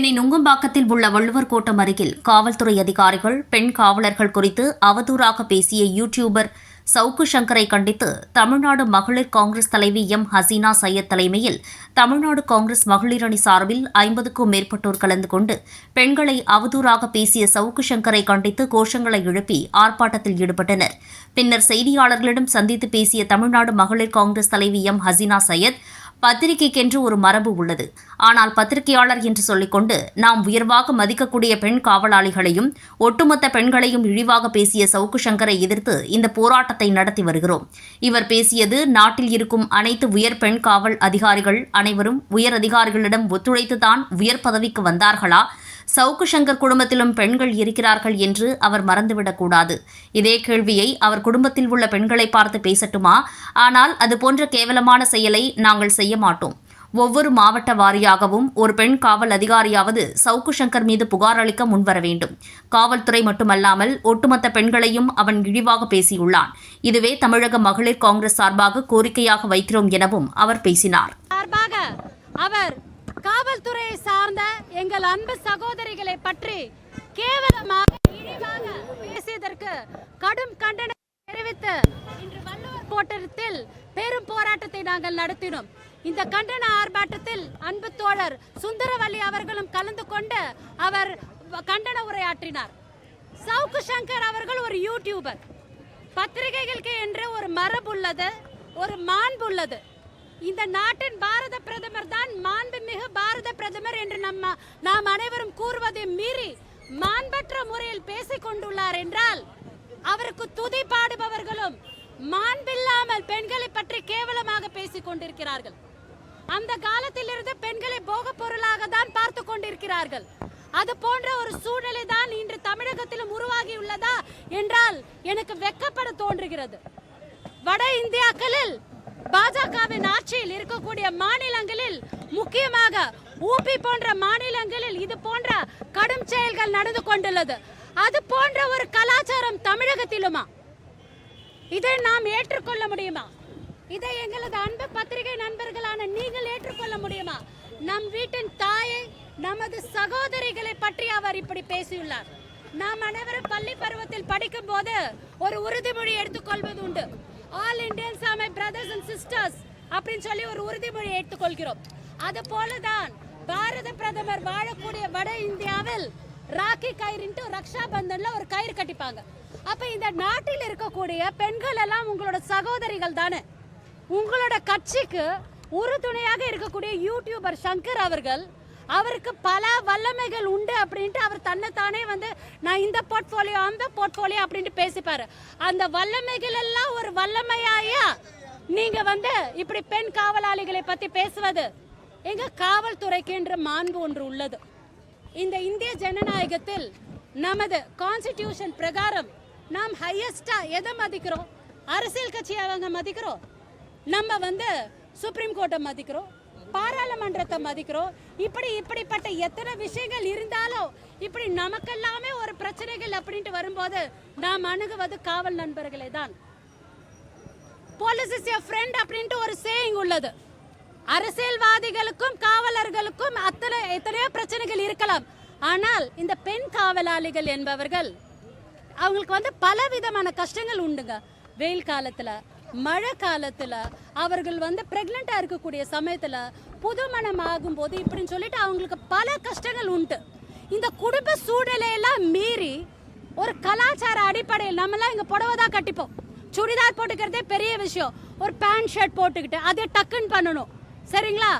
சென்னை நுங்கம்பாக்கத்தில் உள்ள வள்ளுவர் கோட்டம் அருகில் காவல்துறை அதிகாரிகள் பெண் காவலர்கள் குறித்து அவதூறாக பேசிய யூடியூபர் சவுக்கு சங்கரை கண்டித்து தமிழ்நாடு மகளிர் காங்கிரஸ் தலைவி எம். ஹசீனா சையத் தலைமையில் தமிழ்நாடு காங்கிரஸ் மகளிர் அணி சார்பில் ஐம்பதுக்கும் மேற்பட்டோர் கலந்து கொண்டு பெண்களை அவதூறாக பேசிய சவுக்கு சங்கரை கண்டித்து கோஷங்களை எழுப்பி ஆர்ப்பாட்டத்தில் ஈடுபட்டனர். பின்னர் செய்தியாளர்களிடம் சந்தித்து பேசிய தமிழ்நாடு மகளிர் காங்கிரஸ் தலைவி எம். ஹசீனா சையத் பத்திரிகைக்கென்று ஒரு மரபு உள்ளது. ஆனால் பத்திரிகையாளர் என்று சொல்லிக்கொண்டு நாம் உயர்வாக மதிக்கக்கூடிய பெண் காவலாளிகளையும் ஒட்டுமொத்த பெண்களையும் இழிவாக பேசிய சவுக்கு சங்கரை எதிர்த்து இந்த போராட்டத்தை நடத்தி வருகிறோம். இவர் பேசியது நாட்டில் இருக்கும் அனைத்து உயர் பெண் காவல் அதிகாரிகள் அனைவரும் உயர் அதிகாரிகளிடம் ஒத்துழைத்துதான் உயர் பதவிக்கு வந்தார்களா? சவுக்கு சங்கர் குடும்பத்திலும் பெண்கள் இருக்கிறார்கள் என்று அவர் மறந்துவிடக்கூடாது. இதே கேள்வியை அவர் குடும்பத்தில் உள்ள பெண்களை பார்த்து பேசட்டுமா? ஆனால் அது போன்ற கேவலமான செயலை நாங்கள் செய்ய மாட்டோம். ஒவ்வொரு மாவட்ட வாரியாகவும் ஒரு பெண் காவல் அதிகாரியாவது சவுக்கு சங்கர் மீது புகார் அளிக்க முன்வர வேண்டும். காவல்துறை மட்டுமல்லாமல் ஒட்டுமொத்த பெண்களையும் அவன் இழிவாக பேசியுள்ளான். இதுவே தமிழக மகளிர் காங்கிரஸ் சார்பாக கோரிக்கையாக வைக்கிறோம் எனவும் அவர் பேசினார். சார்பாக அவர் காவல்துறையை சார்ந்த எங்கள் அன்பு சகோதரிகளை பற்றி கேவலமாக இழிவாக பேசியதற்கு கடும் கண்டனம் தெரிவித்து இன்று வள்ளுவர் கோட்டத்தில் பெரும் போராட்டத்தை நாங்கள் நடத்தினோம். இந்த கண்டன ஆர்ப்பாட்டத்தில் அன்பு தோழர் சுந்தரவல்லி அவர்களும் கலந்து கொண்டு அவர் கண்டன உரையாற்றினார். சவுக்கு சங்கர் அவர்கள் ஒரு யூடியூபர் பத்திரிகைகளுக்கு என்று ஒரு மரபு உள்ளது ஒரு மாண்பு உள்ளது. இந்த நாட்டின் பாரத பிரதமர் தான் மாண்புமிகு பாரத பிரதமர் என்று நம்ம நாம் அனைவரும் கூறுவதை மீறி மாண்பற்ற முறையில் பேசிக் கொண்டுள்ளார் என்றால் அவருக்கு துதி பாடுபவர்களும் மாண்பில்லாமல் பெண்களை பற்றி கேவலமாக பேசிக் கொண்டிருக்கிறார்கள். அந்த காலத்திலிருந்து பெண்களை போக பொருளாக தான் பார்த்து கொண்டிருக்கிறார்கள். அது போன்ற ஒரு சூழ்நிலை தான் இன்று தமிழகத்திலும் உருவாகியுள்ளதா என்றால் எனக்கு வெக்கப்பட தோன்றுகிறது. வட இந்தியாக்களில் பாஜகவின் ஆட்சியில் இருக்கக்கூடிய மாநிலங்களில் முக்கியமாக ஊபி போன்ற மாநிலங்களில் இது போன்ற கடும் செயல்கள் நடந்து கொண்டுள்ளது. அது போன்ற ஒரு கலாச்சாரம் தமிழகத்திலுமா? இதை நாம் ஏற்றுக்கொள்ள முடியுமா? இதை எங்களது அன்பு பத்திரிகை நண்பர்களான நீங்கள் ஏற்றுக்கொள்ள முடியுமா? நம் வீட்டின் தாயை நமது சகோதரிகளை பற்றி அவர் இப்படி பேசியுள்ளார். நாம் அனைவரும் பள்ளி பருவத்தில் படிக்கும் போது ஒரு உறுதிமொழி எடுத்துக்கொள்வது உண்டு. All Indians are my brothers and sisters அப்படின்னு சொல்லி ஒரு உறுதிமொழி எடுத்துக்கொள்கிறோம். அது போலதான் பாரத பிரதமர் வாழக்கூடிய வட இந்தியாவில் ராக்கி கயிறுன்ட்டு ரக்ஷா பந்தன்ல ஒரு கயிறு கட்டிப்பாங்க. அப்ப இந்த நாட்டில் இருக்கக்கூடிய பெண்கள் எல்லாம் உங்களோட சகோதரிகள் தானே? உங்களோட கட்சிக்கு உறுதுணையாக இருக்கக்கூடிய யூடியூபர் சங்கர் அவர்கள் அவருக்கு பல வல்லமைகள் உண்டு அப்படின்ட்டு அவர் தன்னைத்தானே வந்து நான் இந்த போர்ட்ஃபோலியோ அந்த போர்ட்ஃபோலியோ அப்படின்ட்டு பேசிப்பார். அந்த வல்லமைகள் எல்லாம் ஒரு வல்லமையாயா? நீங்கள் வந்து இப்படி பெண் காவலாளிகளை பற்றி பேசுவது. எங்கள் காவல்துறைக்கு என்ற மாண்பு ஒன்று உள்ளது. இந்த இந்திய ஜனநாயகத்தில் நமது கான்ஸ்டிடியூஷன் பிரகாரம் நாம் ஹையஸ்டா எதை மதிக்கிறோம்? அரசியல் கட்சியை அவங்க மதிக்கிறோம்? நம்ம வந்து சுப்ரீம் கோர்ட்டை மதிக்கிறோம். பாராளுமன்றத்தை மதிக்கிறோம். இப்படி இப்படிப்பட்ட எத்தனை விஷயங்கள் இருந்தாலும் இப்படி நமக்கெல்லாமே ஒரு பிரச்சனைகள் அப்படின்ட்டு வரும்போது நாம் அணுகுவது காவல் நண்பர்களே தான். போலீஸ் இஸ் எ ஃப்ரெண்ட் அப்படின்ட்டு ஒரு சேயிங் உள்ளது. அரசியல்வாதிகளுக்கும் காவலர்களுக்கும் அத்தனை எத்தனையோ பிரச்சனைகள் இருக்கலாம். ஆனால் இந்த பெண் காவலாளிகள் என்பவர்கள் அவங்களுக்கு வந்து பல விதமான கஷ்டங்கள் உண்டுங்க. வெயில் காலத்துல மழை காலத்தில் அவர்கள் வந்து ப்ரெக்னெண்ட்டாக இருக்கக்கூடிய சமயத்தில் புது மனம் ஆகும்போது இப்படின்னு சொல்லிட்டு அவங்களுக்கு பல கஷ்டங்கள் உண்டு. இந்த குடும்ப சூழ்நிலையெல்லாம் மீறி ஒரு கலாச்சார அடிப்படையில் நம்மலாம் இங்கே புடவை தான் கட்டிப்போம். சுடிதார் போட்டுக்கிறதே பெரிய விஷயம். ஒரு பேண்ட் ஷர்ட் போட்டுக்கிட்டு அதை டக்குன்னு பண்ணணும். சரிங்களா?